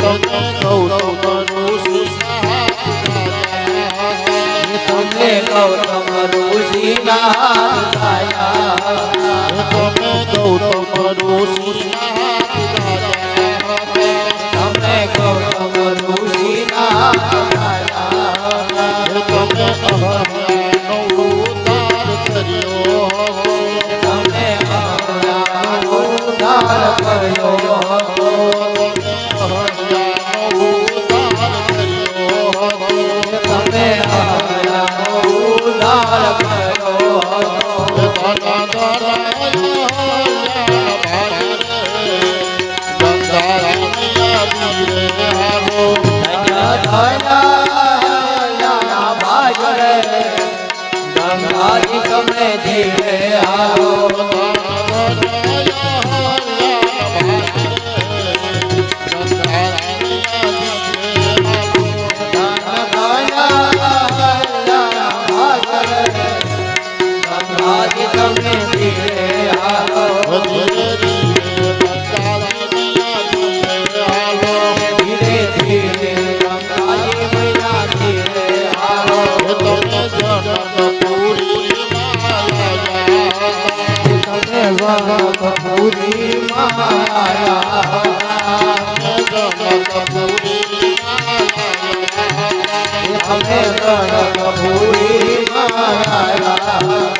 તમને ગૌતમનું તમને ગૌતમનું સિંહાયા તમે ગૌતમનું સિંહાયા તમે ગૌતમનું સિંહાયા તમે ગૌતમ ઉદાર કપૂરી માયા કપૂરી માયા કપૂરી માયા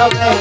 Okay.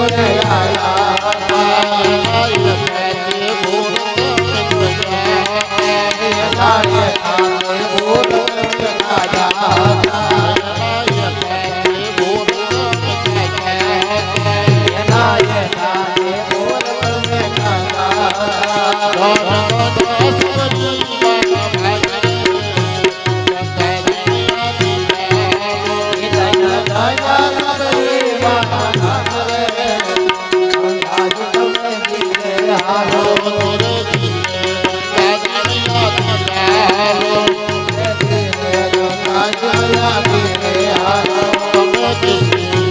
મોરયા જીવે હાલો ગંગાજી જીવે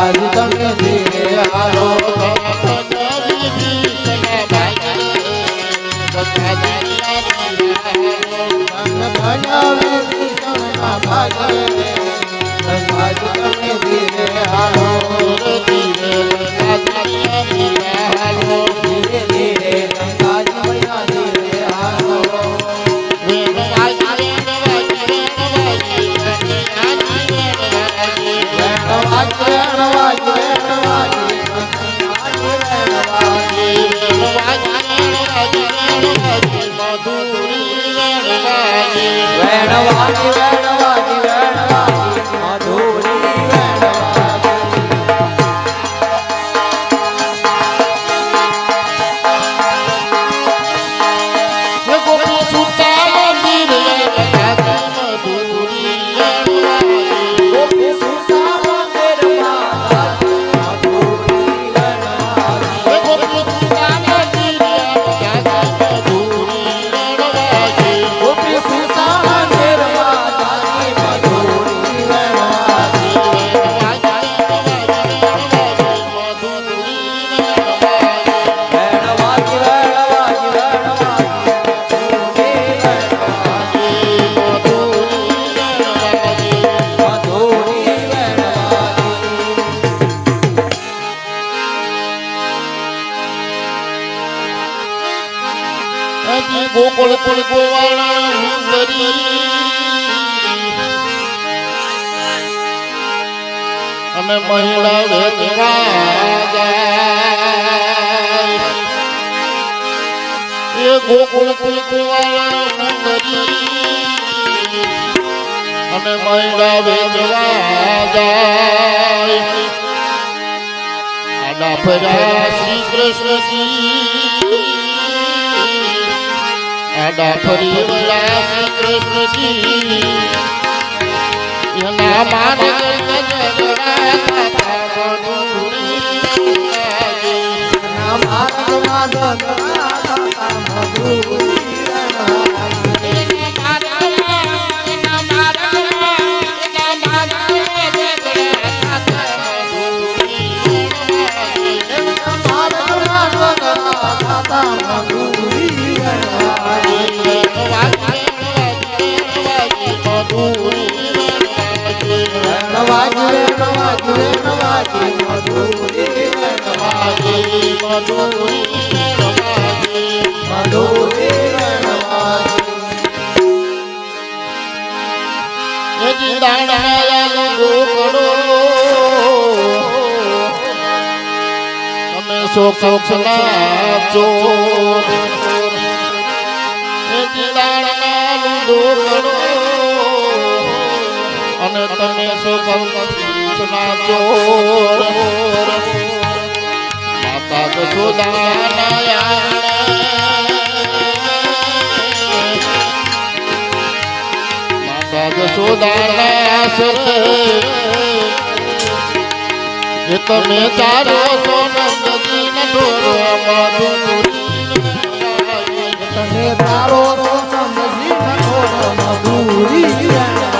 હાલો ગંગાજી તમે ધીરે ધીરે વેણવાજ વેણવાજ. ગોકુળ કુળ ગોવાળા અને મહિલા વેદવા એ ગોકુળ કુળ ગોવાળા અને મહિલા વેદવા જાય આડા શ્રી આડા ફરી વળ્યા શ્રી કૃષ્ણજી એના માન ધનરાજા વેણવાજ મધુરી વેણવાજ મધુરી વેણવાજ તમે સોખના ચોર એ જીદાળના લીધો કરો અને તમે સોખના ચોર માત જશોદાના માતા જશોદાના તમે ચારો સોનંદજી નટોરો તમે તારો સોનંદજી ઢોરો મધુરી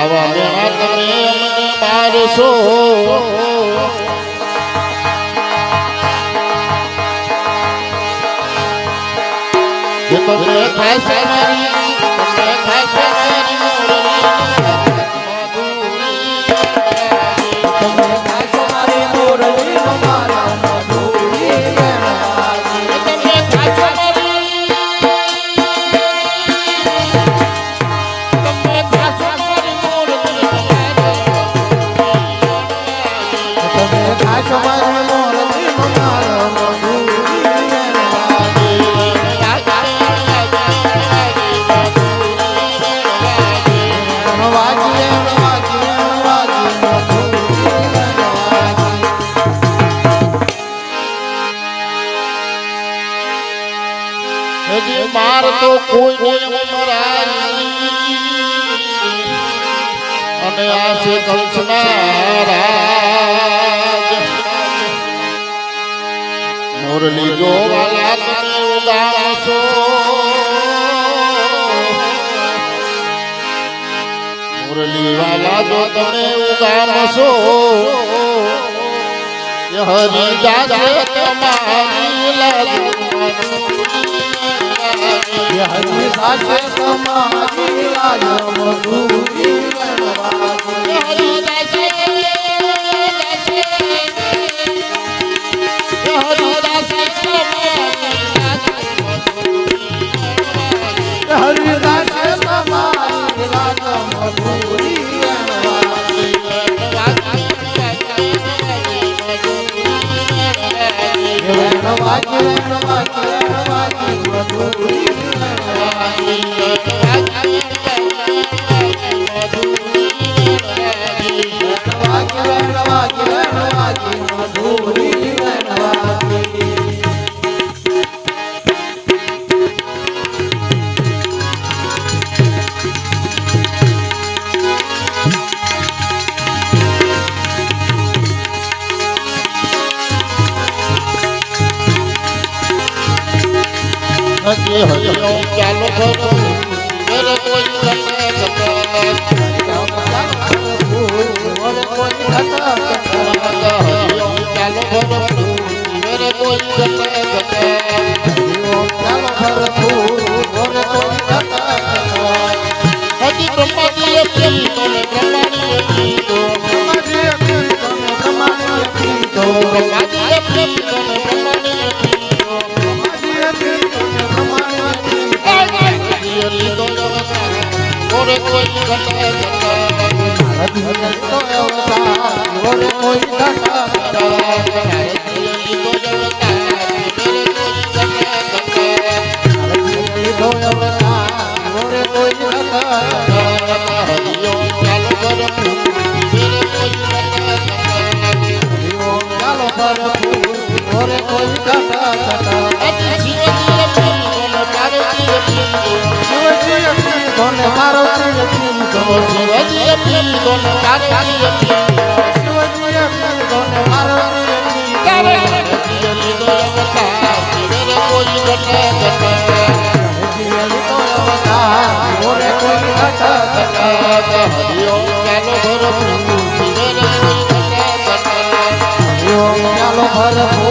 આવા મેળા તમે અમને મારશો જે તમને ખાસ મારી માર તો કોઈ અને આ છે કંસના મુરલી જો વાલા તમે ઉદાસો મુરલી વાલા જો તમે ઉગામશો એ હરી દાદા તમારી લાજુ હરી દાદા લાજ મધુરી વેણવાઈ, હજી ચાલો ખરો મેરે કોઈ કરતા કરતા ઓરે ઓરે કોઈ કરતા હરિહર તો અવતાર, ઓરે કોઈ શિવજી અપી દોન કારજી અપી શિવજી અપી દોન કારજી અપી કારજી અપી દોન અવતાર શિવરે કોઈ ગટ ગટ હરિઓમ ચાલો ભર પ્રભુ શિવરે કોઈ ગટ ગટ હરિઓમ ચાલો ભર પ્રભુ